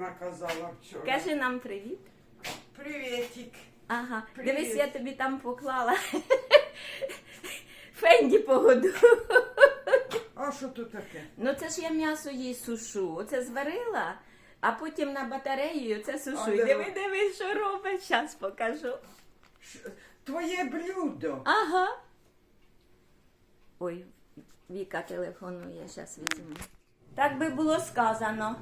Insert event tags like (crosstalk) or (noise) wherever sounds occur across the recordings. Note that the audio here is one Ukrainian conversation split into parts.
вона казала вчора. Кажи нам привіт. Привітик. Ага. Привіт. Дивись, я тобі там поклала. Фенді погоду. А що тут таке? Ну це ж я м'ясо їй сушу. Оце зварила, а потім на батарею це сушу. А, І диви, ви? диви, що робить. Зараз покажу. Ш- Твоє блюдо. Ага. Ой, Віка телефонує, зараз візьму. Так би було сказано.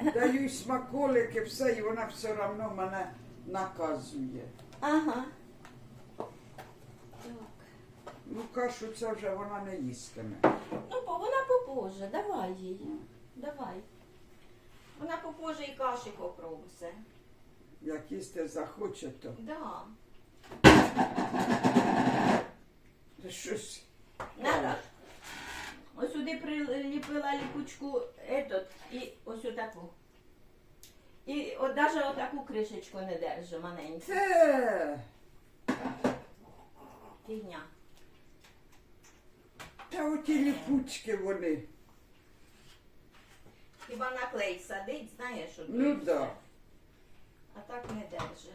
Даю смаколики, все, і вона все одно мене наказує. Ага. Так. Ну, кашу це вже вона не їстиме. Ну, бо вона попоже, давай їй. Давай. Вона попоже і каші попросе. Як їсти захоче, то Да. Щось. Надо. Ось сюди приліпила ліпучку етот і ось отаку. І от навіть отаку кришечку не держи маленьку. Те, Фігня. та оті ліпучки вони. Хіба на клей садить, знаєш, що Ну да. А так не держи.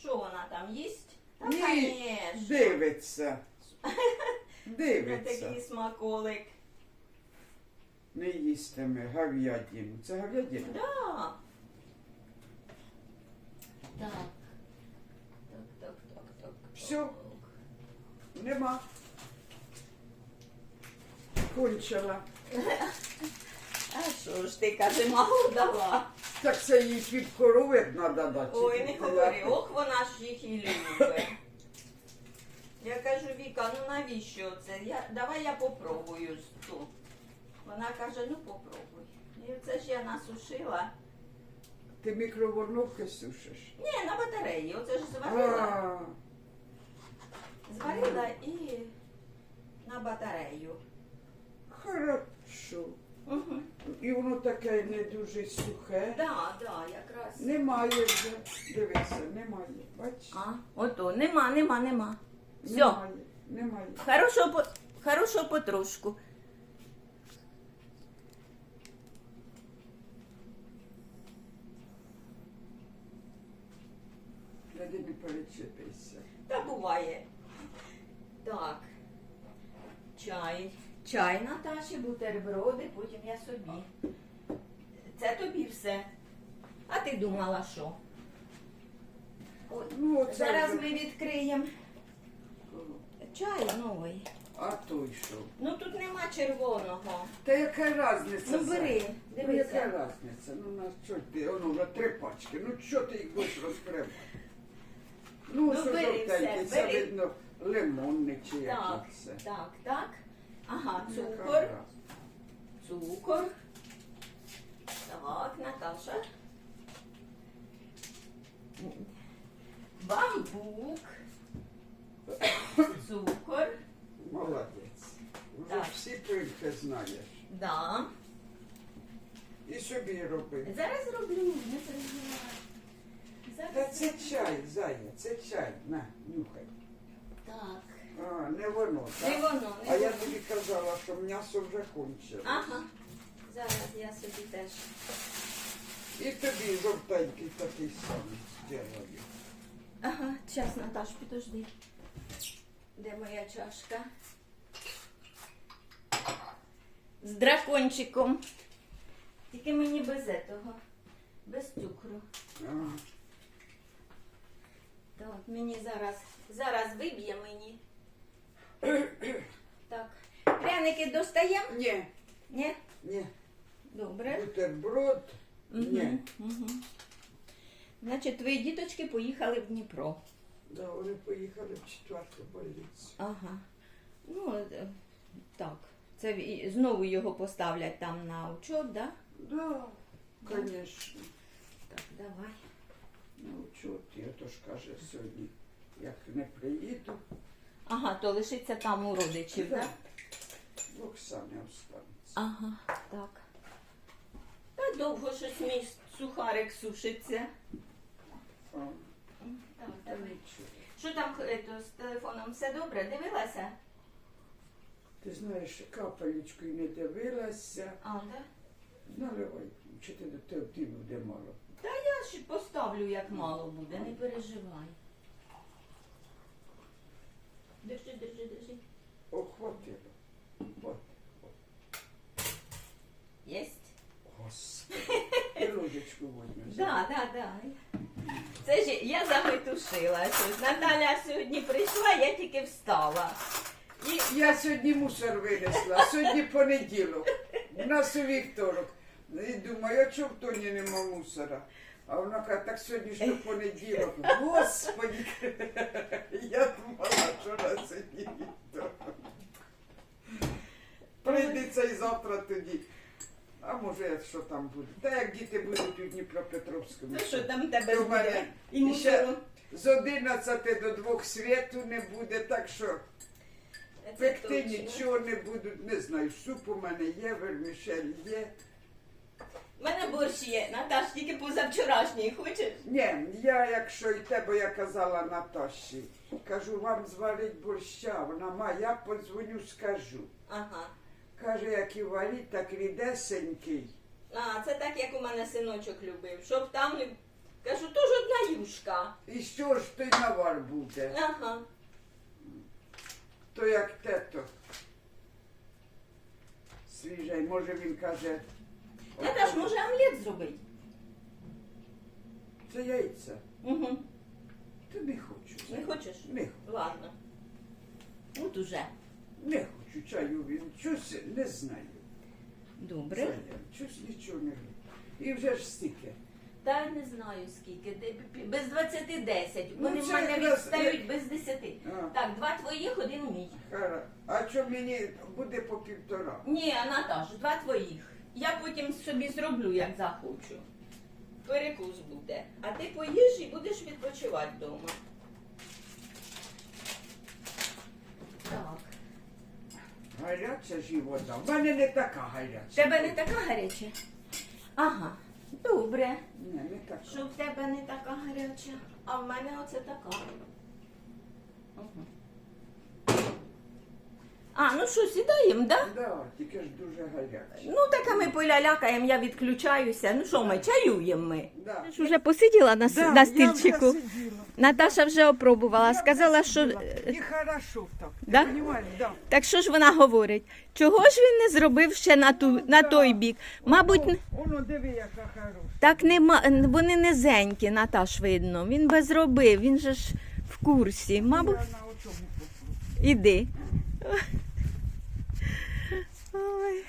Що вона там їсть? Та, Ні, конечно. дивиться. (laughs) Дивиться. такий смаколик. Не їстиме говядину. Це говядина? Да. Так. Так, так, так, так. Всьо? Нема. Кончила. (laughs) А що ж ти, каже, мало дала. Так це їй під коровик треба дати. Ой, не говори, ох, вона ж їх і любить. (laughs) Я кажу, Віка, ну навіщо це? Я, давай я попробую тут. Вона каже, ну попробуй. І це ж я насушила. Ти мікроволновки сушиш? Ні, на батареї. Оце ж зварила. Зварила і на батарею. хорошо. Угу. І воно таке не дуже сухе. Да, да, якраз. Немає вже. Дивися, немає. Бачиш? А, ото, нема, нема, нема. Все. Немає. Немає. Хорошо, по, потрошку. Перечепися. Та буває. Так. Чай. Чай Наташі, бутерброди, потім я собі. Це тобі все. А ти думала, що? От, Ну, Зараз вже- ми відкриємо чай новий. А той що? Ну тут нема червоного. Та яка різниця? Ну бери, Ну яка дивися. різниця? Ну на що ти? Воно вже три пачки. Ну що ти їх будеш розкривати? Ну, Ну, що бери жовтенький, все, це бери. видно лимонний чи Так, це. так, так. Ага, Ну, цукор. Цукор. Так, Наташа. Бамбук. Цукор. Молодець. Вже Так. всі пильки знаєш. Да. І собі роби. Зараз роблю, не переживай. Та Зараз. це чай, Зая, це чай. На, нюхай. Так. А, не воно, Не так? воно, А я воно. тобі казала, що м'ясо вже кончилось. Ага. Зараз я собі теж. І тобі жовтенький такий самий зроблю. Ага, час, Наташ, підожди. Де моя чашка? З дракончиком. Тільки мені без этого. Без цукру. Так, мені зараз. Зараз виб'є мені. Так. Пряники достаємо? Ні, Ні? ні. Добре. Бутерброд. Ні. Угу. Значить, твої діточки поїхали в Дніпро. Да, вони поїхали в четверту больницю. Ага. Ну, е, так. Це і- знову його поставлять там на учет, да? Да, звісно. Так, давай. Ну, чого ти, то ж каже сьогодні, як не приїду, Ага, то лишиться там у родичів, Да. в Оксані останеться. Ага, так. Та довго щось мій сухарик сушиться. А, Так, Що там е, то, з телефоном? Все добре? Дивилася? Ти знаєш, капелечкою не дивилася. А, да? Наливай, чи ти до тебе ти буде мало. Та я ж поставлю, як мало буде, не переживай. Держи, держи, держи. О, хватило. От. Єсть? Господи. І ложечку возьмеш. Да, да, да. Це ж я заметушила щось. Наталя сьогодні прийшла, я тільки встала. І Я сьогодні мусор винесла, сьогодні понеділок. У нас у вівторок. І думаю, а чого в тоні нема мусора? А вона каже, так сьогодні ж то понеділок. Господи, я думала, що на сьогодні вівторок. Прийдеться і завтра тоді. А може, я що там буде? Та як діти будуть у Дніпропетровському. ну що там тебе мене буде? І ще з 11 до 2 світу не буде, так що Це Пекти точно. нічого не будуть, не знаю. Суп у мене є, вермішель є. У мене борщ є, Наташ, тільки позавчорашній, хочеш? Ні, я якщо й те, бо я казала Наташі, кажу, вам зварить борща, вона має, я подзвоню, скажу. Ага. Каже, як і варіть, так рідесенький. А, це так, як у мене синочок любив. Щоб там не. Кажу, то ж одна юшка. І що ж той навар буде? Ага. То як тето. Свіжий, може він каже. Наташ, може омлет зробити? Це яйця. Угу. Не хочу. Не хочеш? Не, Ладно. От уже. не хочу чаю він. Щось не знаю. Добре. Це нічого не. І вже ж стільки. Та не знаю скільки. Де- Без 20 10. Ну, Вони в це мене якраз відстають без 10. А. Так, два твоїх, один мій. Хара. А що мені буде по півтора? Ні, Наташ, два твоїх. Я потім собі зроблю, як захочу. Перекус буде. А ти поїж і будеш відпочивати вдома. Так. Гаряча ж і вода. В мене не така гаряча. Тебе не така гаряча? Ага. Добре. Не, не така. Що в тебе не така гаряча, а в мене оце така. Угу. А, ну що, сідаємо, да? Да, тільки ж дуже гаряча. Ну, так а ми полялякаємо, я відключаюся. Ну що ми, чаюємо ми. Да. Ж Уже посиділа на, с- Да, на я стільчику. вже сиділа. Наташа вже опробувала, Я сказала, вже що сиділа. І хорошо так. Да? Ти розумієш? Да. так що ж вона говорить? Чого ж він не зробив ще на ту на той бік? Мабуть, Воно, воно диви, яка хороша. так нема. Вони низенькі, Наташ видно. Він би зробив, він же ж в курсі. Мабуть, Я на оцьому попробую. іди. Ой.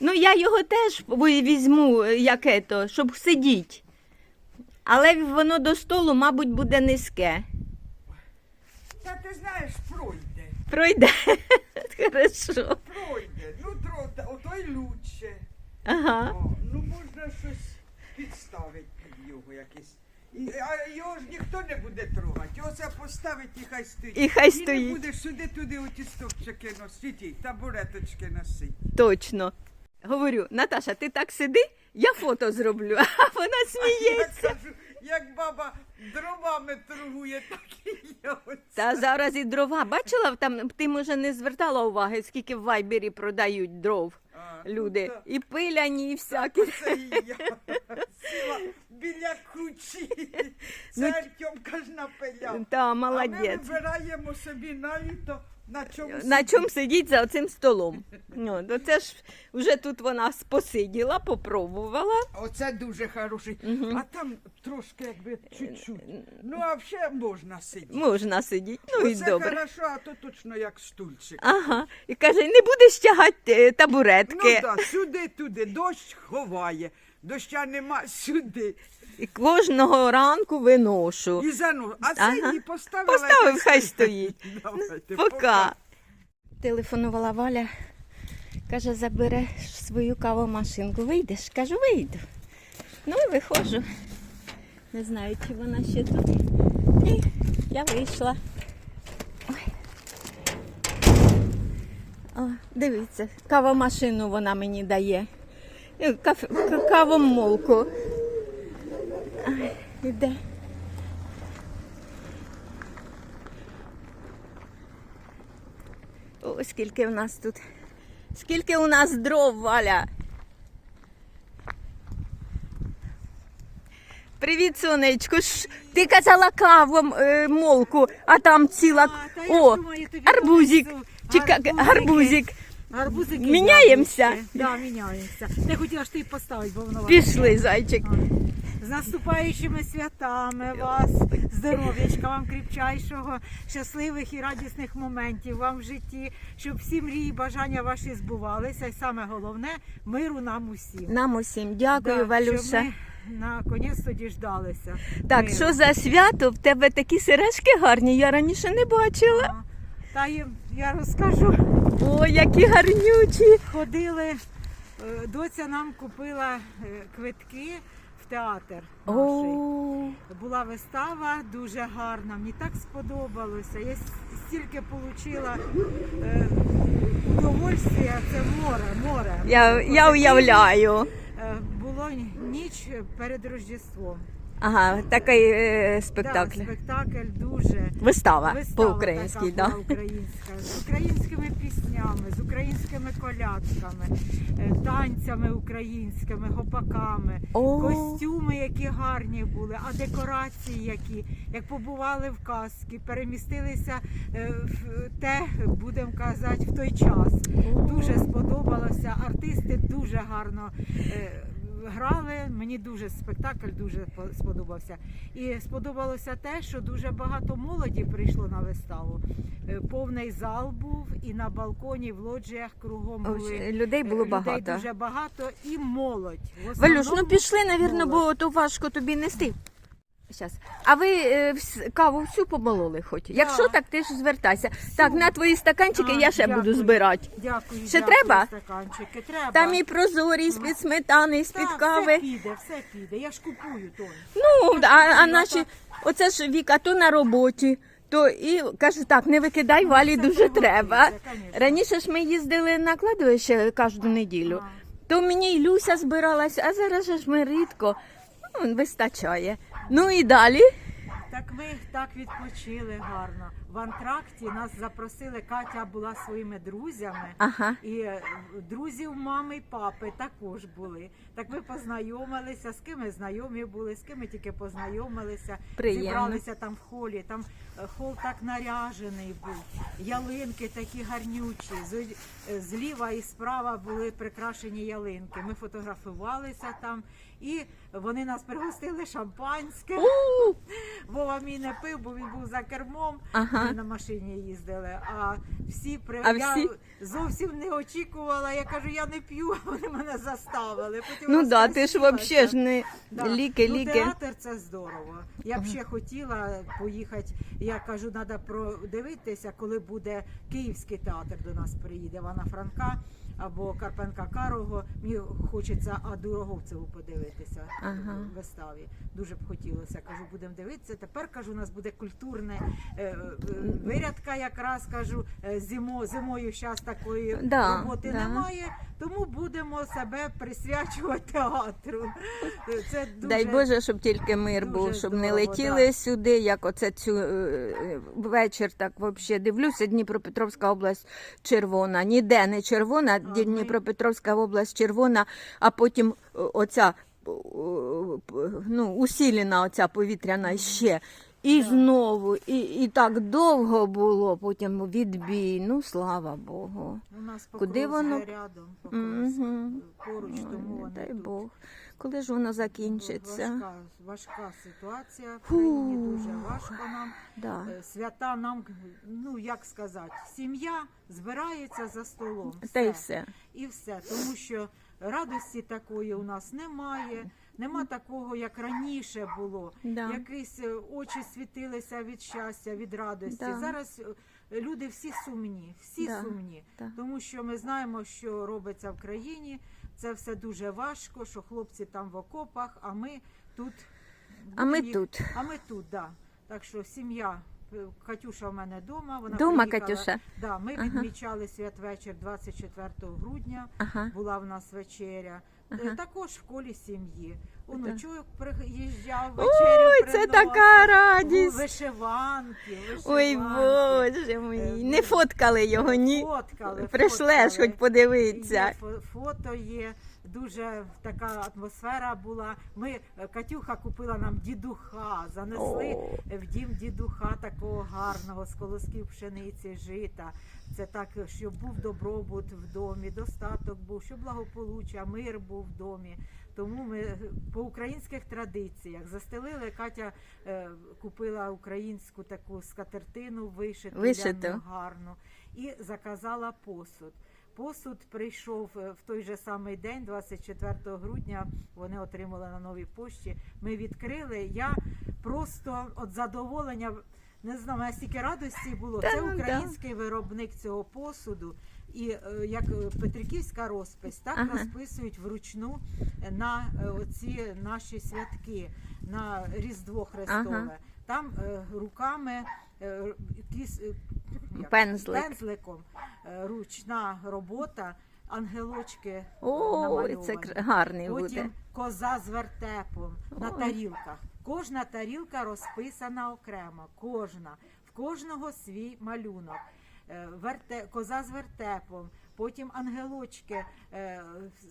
Ну, я його теж візьму, як ето, щоб сидіти. Але воно до столу, мабуть, буде низьке. Та ти знаєш, пройде. Пройде. (laughs) Хорошо. Пройде. Ну, тро, ото й лучше. Ага. О, ну можна щось підставити під його якесь. І, а його ж ніхто не буде трогати. Його це поставить і хай стоїть. І хай І стоїть. не будеш сюди-туди оті стовпчики носити, і табуреточки носити. Точно. Говорю, Наташа, ти так сиди, я фото зроблю. (laughs) А вона Я сміється. кажу, як баба дровами торгує, так і я оце. Та зараз і дрова. Бачила, там ти може не звертала уваги, скільки в вайбері продають дров А, люди. ну, І пиляні, і всякі. так, Це і я сіла біля кучі. Це Ну, Артемка ж напиляв. Та А ми молодець. вибираємо собі на літо, на чому На чому сидіть за оцим столом? Ну, то це ж вже тут вона посиділа, попробувала. Оце дуже хороший. Мгм. А там трошки якби чуть-чуть. Ну, а ще можна сидіти. Можна сидіти. Ну і Оце добре. хорошо, а то точно як стульчик. Ага. І каже, не будеш тягати е, Ну табуретки. так, сюди, туди, дощ ховає, доща нема сюди. І кожного ранку виношу. І зану. А це Ага. її поставила. Поставив, хай стоїть. (laughs) Давайте, Пока. Телефонувала Валя, каже, забереш свою кавомашинку. Вийдеш? Кажу, вийду. Ну і виходжу. Не знаю, чи вона ще тут. І я вийшла. Ой. О, дивіться, кавомашину вона мені дає. Е, Каф... Кавомолку. Ай, Іде. Ось скільки у нас тут. Скільки у нас дров, Валя. Привіт, сонечко. Ш- Ти казала каву е, молку, а там ціла. А, та я О, ж думаю, тобі арбузик. Чи ка- Арбузики. гарбузик. Гарбузики Міняємося? яблучки. Да, міняємося. Ти хотіла ж ти поставити, бо воно Пішли, зайчик. З наступаючими святами вас, здоров'ячка вам кріпчайшого, щасливих і радісних моментів вам в житті, щоб всі мрії і бажання ваші збувалися. І саме головне миру нам усім. Нам усім дякую, Да, Валюша. Щоб ми наконець діждалися. Так, миру. що за свято? В тебе такі сережки гарні, я раніше не бачила. А, Та їм я розкажу. О, які гарнючі. Ходили, е, доця нам купила е, квитки театр. наш. Була вистава дуже гарна, мені так сподобалося. Я стільки отримала е, удовольствия, це море, море. я, я уявляю. Е, Було ніч перед Рождеством. Ага, такий е, спектакль. Да, спектакль дуже. Вистава, Вистава по-українськи, така да? була українська, з українськими піснями, з українськими колядками, е, танцями українськими, гопаками, О, костюми, які гарні були, а декорації, які як побували в казки, перемістилися е, в те, будемо казати, в той час. Дуже сподобалося. Артисти дуже гарно. е, Грали, мені дуже спектакль дуже сподобався. І сподобалося те, що дуже багато молоді прийшло на виставу. Е, Повний зал був, і на балконі, в лоджіях кругом були людей було людей багато. дуже багато і молодь. Валюш, ну пішли, навірно, молодь. бо то важко тобі нести. Щас. А ви е, вс- каву всю помололи хоч? Якщо так, ти ж звертайся. Так, на твої стаканчики А, я ще дякую. буду збирати. Дякую. Ще дякую, треба? Стаканчики. Треба. Там і прозорі, і з-під сметани, з-під Так, кави. Все піде, все піде. Я ж купую Тонь. Ну, Я а, а наші, оце ж Віка, то на роботі, то і кажу, так, не викидай, валі Все дуже треба. конечно. Раніше ж ми їздили на кладовище кожну неділю. А. То мені і Люся збиралась, а зараз же ж ми рідко. Ну, вистачає. Ну і далі. Так ми так відпочили гарно. В антракті нас запросили. Катя була своїми друзями. Ага. І е, друзів мами і папи також були. Так ми познайомилися, з ким знайомі були, з ким тільки познайомилися. Приємно. Зібралися там в холі. Там е, хол так наряжений був, ялинки такі гарнючі. Е, зліва і справа були прикрашені ялинки. Ми фотографувалися там, і вони нас пригостили шампанське. Вова мій не пив, бо він був за кермом. Ага. Ми на машині їздили. А всі при А я всі? зовсім не очікувала. Я кажу, я не п'ю, а вони мене заставили. Потім Ну да, ти ж взагалі ж не Да. ліки, ну, ліки. Театр це здорово. Я б ще хотіла поїхати. Я кажу, треба продивитися, коли буде Київський театр до нас приїде. Івана Франка або Карпенка Карого. Мені хочеться Аду Роговцеву подивитися Ага. в виставі. Дуже б хотілося. Кажу, будемо дивитися. Тепер кажу, у нас буде культурне е, е, вирядка, якраз кажу, е, зимо, зимою зараз такої Да, роботи да. немає. Тому будемо себе присвячувати театру. Це дуже Дай Боже, щоб тільки мир був, щоб не летіли да. сюди, як оце цю е, е, вечір, так взагалі дивлюся, Дніпропетровська область червона. Ніде не червона, Дніпропетровська область червона, а потім е, оця е, ну, усілена оця повітряна ще. І знову, і, і так довго було, потім відбій. Ну, слава Богу. У нас Куди воно? рядом, поруч, тому дай. Бог. Коли ж воно закінчиться? Важка, важка ситуація в країні, дуже важко нам. Да. Е, Свята нам, ну як сказати, сім'я збирається за столом. Та й все. І все. Тому що радості такої у нас немає. Нема такого, як раніше було. Да. Якісь е, очі світилися від щастя, від радості. Да. Зараз е, люди всі сумні, всі Да. сумні. Да. Тому що ми знаємо, що робиться в країні. Це все дуже важко, що хлопці там в окопах, а ми тут. А ми їх- тут. А ми тут, да. Так що сім'я Катюша в мене вдома. Вона Дома, приїхала. Катюша? Да, ми Ага. відмічали святвечір 24 грудня. Ага. Була в нас вечеря. Е, Ага. Також в колі сім'ї. У ночок приїжджав, Ой, вечерю це приносив. така радість. Вишиванки, вишиванки. Ой, Боже мій. Е, Не фоткали його, ні. Фоткали, Прийшлеш фоткали. хоч подивитися. Є фо- фото є. Дуже така атмосфера була. Ми е, Катюха купила нам дідуха, занесли в дім дідуха такого гарного з колосків пшениці, жита. Це так, щоб був добробут в домі, достаток був, щоб благополуччя, мир був в домі. Тому ми е, по українських традиціях застелили. Катя е, купила українську таку скатертину, вишиту, Вишиту. гарну, і заказала посуд. Посуд прийшов е, в той же самий день, 24 грудня. Вони отримали на новій пошті. Ми відкрили. Я просто від задоволення не знаю, у мене стільки радості було. Це ну український виробник цього посуду. І е, як е, Петриківська розпис, так Ага. розписують вручну на оці наші святки, на Різдво Христове. Ага. Там руками Пензлик. пензликом е, ручна робота, ангелочки е, Ой, це гарний буде. Потім коза з вертепом на тарілках. Кожна тарілка розписана окремо. Кожна. В кожного свій малюнок. Е, Верте, коза з вертепом, потім ангелочки е,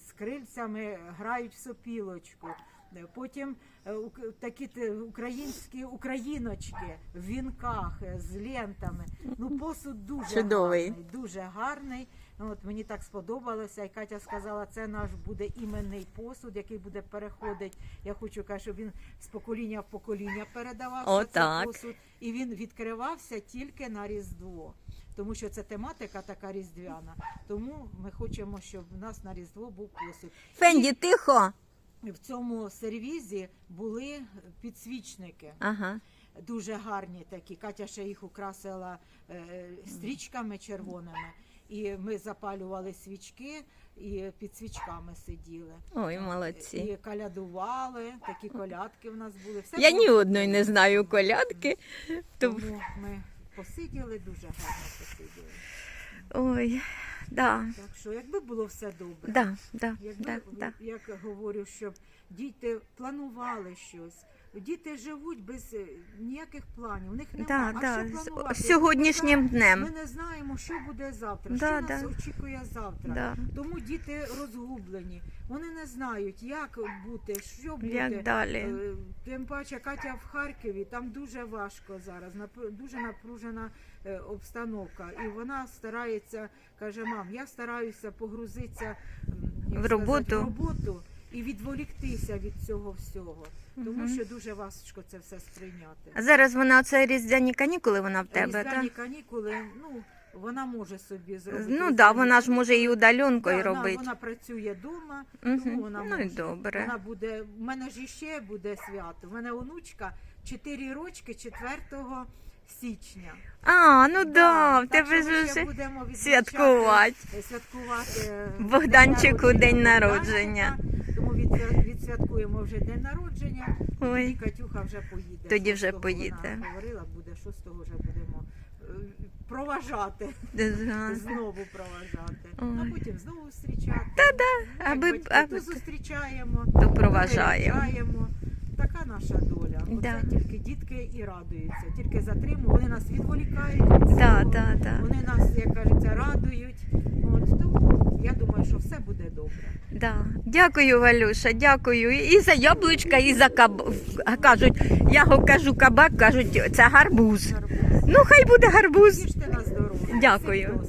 з крильцями грають в сопілочку. Е, Потім е, такі українські україночки в вінках е, з лентами. Ну, посуд дуже Чудовий. гарний, дуже гарний. От мені так сподобалося, і Катя сказала, це наш буде іменний посуд, який буде переходити. Я хочу каже, щоб він з покоління в покоління передавався. О, цей так. посуд, і він відкривався тільки на Різдво. Тому що це тематика така різдвяна. Тому ми хочемо, щоб у нас на Різдво був посуд. Фенді, тихо. В цьому сервізі були підсвічники. Ага. Дуже гарні такі. Катя ще їх украсила е, стрічками червоними. І ми запалювали свічки і під свічками сиділи. Ой, молодці. І колядували, такі колядки в нас були. Все Я було ні одної не знаю колядки. То... Тому ми посиділи, дуже гарно посиділи. Ой, да, Так що, якби було все добре, да, да, якби, да, да. як говорю, щоб діти планували щось. Діти живуть без е, ніяких планів. У них Да, а да. що з- планувати? Сьогоднішнім Ми днем. не знаємо, що буде завтра, Да, що нас очікує завтра. Да. Тому діти розгублені. Вони не знають, як бути, що буде. Як далі? Е, Тим паче Катя в Харкові, там дуже важко зараз, дуже напружена е, обстановка. І вона старається, каже, мам, я стараюся погрузитися В сказати, роботу. в роботу і відволіктися від цього всього. Тому що дуже важко це все сприйняти. А зараз вона оце різдвяні канікули вона в тебе, Різдвяні так? канікули, ну вона може собі зробити. Ну так, да, вона ж може і удаленкою Да, робити. Вона працює вдома, Мгм. тому вона Ну може. і добре. Вона буде. У мене ж іще буде свято. У мене онучка 4 рочки 4 січня. А, ну да, в так тебе що ж ще уже будемо відзначати- святкувати. е, святкувати е, Богданчику день Богданчика. народження. Тому відсвя- відсвяткуємо вже день народження. І Катюха вже поїде. Тоді вже 6-го поїде. Вона говорила, буде 6-го вже будемо е, проважати. да. Знову проважати. Ой. А потім знову зустрічати. Та-да, аби- аби- то зустрічаємо, То проважаємо. виряджаємо. Така наша доля. Да. Оце тільки дітки і радуються, тільки затримують, вони нас відволікають від Да, да, да. Вони нас, як кажеться, радують. От тому я думаю, що все буде добре. Да. Дякую, Валюша, дякую. І за яблучка, і за каб... Кажуть, я кажу кабак, кажуть, це гарбуз. Гарбуз. Ну, хай буде гарбуз. Їжте на здоров'я. Дякую.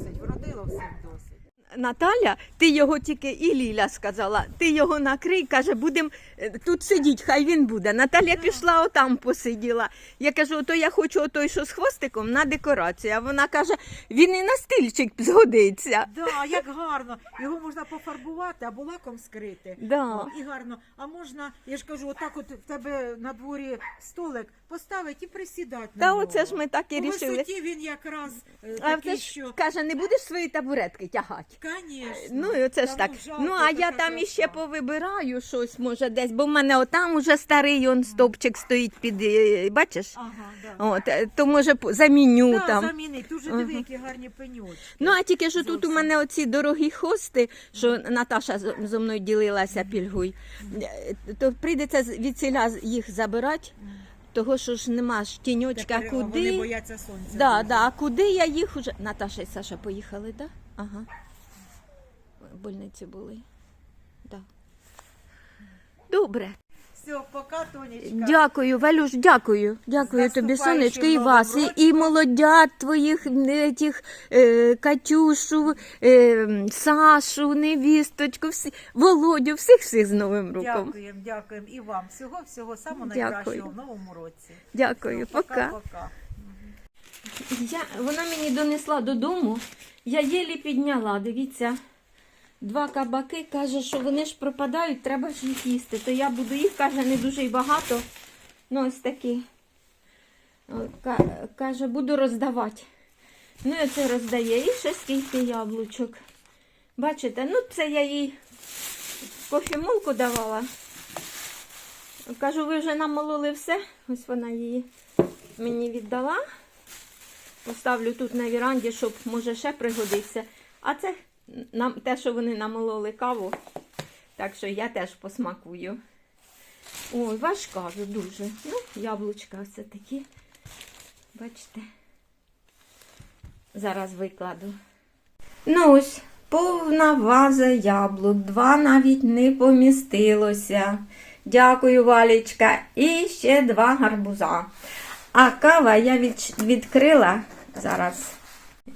Наталя, ти його тільки і Ліля сказала, ти його накрий, каже, будемо тут сидіти, хай він буде. Наталя пішла отам посиділа. Я кажу, ото я хочу отой, що з хвостиком на декорацію. А вона каже, він і на стильчик згодиться. Да, як гарно. Його можна пофарбувати або лаком скрити. Да. О, І гарно. А можна, я ж кажу, отак от в тебе на дворі столик поставити і присідати Та нього. оце ж ми так і По рішили. висоті він якраз е, А такий, це ж що... каже, не будеш свої табуретки тягати. Конечно. Ну, і оце ж Та так. ну, жалко, Ну, а я така там іще краса. повибираю щось, може, десь, бо в мене отам уже старий он стовпчик стоїть під, е, бачиш? Ага, да. От, е, то може по- заміню Да, там. замінить. Тут же диви, які гарні пеньочки. Ну, а тільки що тут у мене оці дорогі хости, що Наташа з- зо мною ділилася пільгою, е, то прийдеться з- від селя їх забирати, того що ж нема ж тіньочка, Тепер, Вони куди. бояться сонця. Да, дуже. да, а куди я їх уже. Наташа і Саша поїхали, так? Да? Ага. Больниці були. Да. Добре. Все, пока, Тонечка. Дякую, Валюш, дякую. Дякую тобі, сонечко, і вас, і, і молодят твоїх, е, тих, е, Катюшу, е, Сашу, невісточку, всі, Володю, всіх всіх з Новим роком. Дякуємо, дякуємо. І вам. Всього, всього самого Дякую. найкращого в новому році. Дякую, Все, пока. пока. Я, вона мені донесла додому, я єлі підняла, дивіться. Два кабаки каже, що вони ж пропадають, треба ж їх їсти. То я буду їх, каже, не дуже й багато. Ну, ось такі. Каже, буду роздавати. Ну, і це роздає. І ще скільки яблучок. Бачите, ну це я їй кофемолку давала. Кажу, ви вже намололи все. Ось вона її мені віддала. Поставлю тут на віранді, щоб може ще пригодиться. А це нам те, що вони намололи каву. Так що я теж посмакую. Ой, важка дуже. Ну, яблучка все такі. Бачите. Зараз викладу. Ну ось, повна ваза яблук. Два навіть не помістилося. Дякую, Валічка. І ще два гарбуза. А кава я від, відкрила зараз.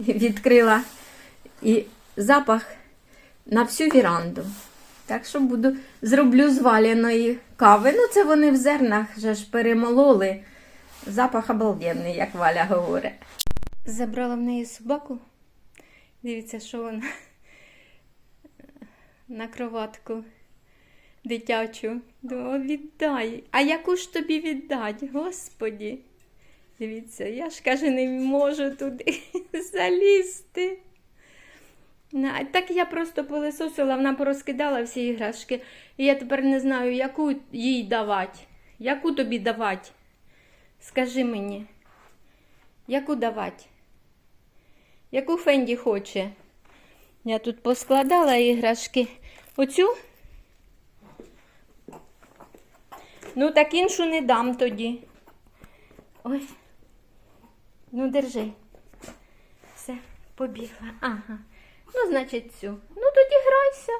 Відкрила і запах на всю віранду. Так що буду зроблю з кави. Ну, це вони в зернах вже ж перемололи. Запах обалденний, як Валя говорить. Забрала в неї собаку. Дивіться, що вона на кроватку дитячу. Думала, віддай. А яку ж тобі віддать, господі? Дивіться, я ж каже, не можу туди (laughs) залізти. Так я просто пилисосила, вона порозкидала всі іграшки. І я тепер не знаю, яку їй давати. Яку тобі давати? Скажи мені, яку давати? Яку Фенді хоче? Я тут поскладала іграшки. Оцю? Ну, так іншу не дам тоді. Ой. Ну, держи. Все, побігла. Ага. Ну, значить, цю. Ну, тоді грайся.